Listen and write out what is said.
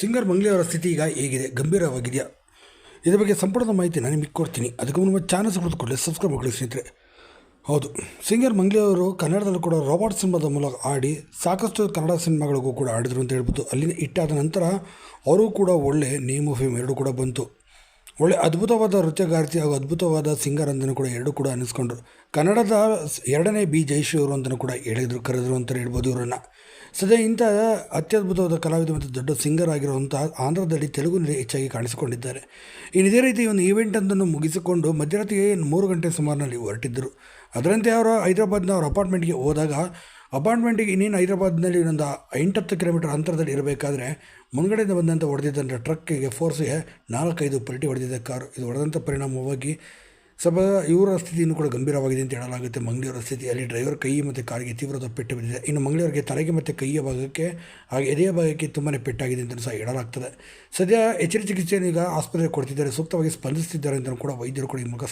Singer Mangli ಅವರ ಸ್ಥಿತಿ ಈಗ ಹೇಗಿದೆ? ಗಂಭೀರವಾಗಿದೆಯಾ? ಇದರ ಬಗ್ಗೆ ಸಂಪೂರ್ಣ ಮಾಹಿತಿ ನಾನು ನಿಮಗೆ ಕೊಡ್ತೀನಿ. ಅದಕ್ಕೂ ನಮ್ಮ ಚಾನಲ್ ಸಪೋರ್ಟ್ ಸಬ್ಸ್ಕ್ರೈಬ್ ಮಾಡಿ ಸ್ನೇಹಿತರೆ. ಹೌದು, ಸಿಂಗರ್ ಮಂಗ್ಲಿ ಅವರು ಕನ್ನಡದಲ್ಲೂ ಕೂಡ ರಾಬರ್ಟ್ ಸಿನಿಮಾದ ಮೂಲಕ ಆಡಿ ಸಾಕಷ್ಟು ಕನ್ನಡ ಸಿನಿಮಾಗಳಿಗೂ ಕೂಡ ಆಡಿದರು ಅಂತ ಹೇಳ್ಬೋದು. ಅಲ್ಲಿನ ಇಟ್ಟಾದ ನಂತರ ಅವರು ಕೂಡ ಒಳ್ಳೆ ನೇಮ್ ಫೇಮ್ ಎರಡೂ ಕೂಡ ಬಂತು. ಒಳ್ಳೆ ಅದ್ಭುತವಾದ ನೃತ್ಯಗಾರ್ತಿ ಹಾಗೂ ಅದ್ಭುತವಾದ ಸಿಂಗರ್ ಅಂತಲೂ ಕೂಡ ಎರಡೂ ಕೂಡ ಅನ್ನಿಸ್ಕೊಂಡ್ರು ಕನ್ನಡದ ಎರಡನೇ ಬಿ ಜಯಶ್ರೀ ಅವರು ಅಂತಲೂ ಕೂಡ ಹೇಳಿದರು, ಕರೆದ್ರು ಅಂತ ಹೇಳ್ಬೋದು ಇವರನ್ನು. ಸದ್ಯ ಇಂಥ ಅತ್ಯದ್ಭುತವಾದ ಕಲಾವಿದ ಮತ್ತು ದೊಡ್ಡ ಸಿಂಗರ್ ಆಗಿರುವಂಥ ಆಂಧ್ರದಲ್ಲಿ ತೆಲುಗುನಲ್ಲಿ ಹೆಚ್ಚಾಗಿ ಕಾಣಿಸಿಕೊಂಡಿದ್ದಾರೆ. ಇನ್ನು ಇದೇ ರೀತಿ ಒಂದು ಈವೆಂಟ್ ಈವೆಂಟನ್ನು ಮುಗಿಸಿಕೊಂಡು ಮಧ್ಯರಾತ್ರಿಗೆ ಮೂರು ಗಂಟೆ ಸುಮಾರಿನಲ್ಲಿ ಹೊರಟಿದ್ದರು. ಅದರಂತೆ ಅವರು ಹೈದರಾಬಾದ್ನ ಅವ್ರ ಅಪಾರ್ಟ್ಮೆಂಟ್ಗೆ ಹೋದಾಗ ಅಪಾರ್ಟ್ಮೆಂಟಿಗೆ ಇನ್ನೇನು ಹೈದರಾಬಾದ್ನಲ್ಲಿ ಇನ್ನೊಂದು ಎಂಟತ್ತು ಕಿಲೋಮೀಟರ್ ಅಂತರದಲ್ಲಿ ಇರಬೇಕಾದ್ರೆ ಮುಂಗಡೆಯಿಂದ ಬಂದಂಥ ಹೊಡೆದಿದ್ದಂಥ ಟ್ರಕ್ಕಿಗೆ ಫೋರ್ಸ್ಗೆ ನಾಲ್ಕೈದು ಪಲ್ಟಿ ಹೊಡೆದಿದ್ದ ಕಾರು. ಇದು ಹೊಡೆದಂಥ ಪರಿಣಾಮವಾಗಿ ಸ್ವಲ್ಪ ಇವರ ಸ್ಥಿತಿಯನ್ನು ಕೂಡ ಗಂಭೀರವಾಗಿದೆ ಅಂತ ಹೇಳಲಾಗುತ್ತೆ. ಮಂಗಳೂರ ಸ್ಥಿತಿ, ಅಲ್ಲಿ ಡ್ರೈವರ್ ಕೈ ಮತ್ತು ಕಾರಿಗೆ ತೀವ್ರ ಪೆಟ್ಟು ಬಿದ್ದಿದೆ. ಇನ್ನು ಮಂಗಳೂರಿಗೆ ತಲೆಗೆ ಮತ್ತು ಕೈಯ ಭಾಗಕ್ಕೆ, ಹಾಗೆ ಎದೆಯ ಭಾಗಕ್ಕೆ ತುಂಬಾ ಪೆಟ್ಟಾಗಿದೆ ಅಂತ ಸಹ ಹೇಳಲಾಗ್ತದೆ. ಸದ್ಯ ಎಚ್ಚರಿ ಚಿಕಿತ್ಸೆಯನ್ನು ಈಗ ಆಸ್ಪತ್ರೆಗೆ ಕೊಡ್ತಿದ್ದಾರೆ. ಸೂಕ್ತವಾಗಿ ಸ್ಪಂದಿಸುತ್ತಿದ್ದಾರೆ ಅಂತ ಕೂಡ ವೈದ್ಯರು ಕೂಡ ಈ ಮೂಲಕ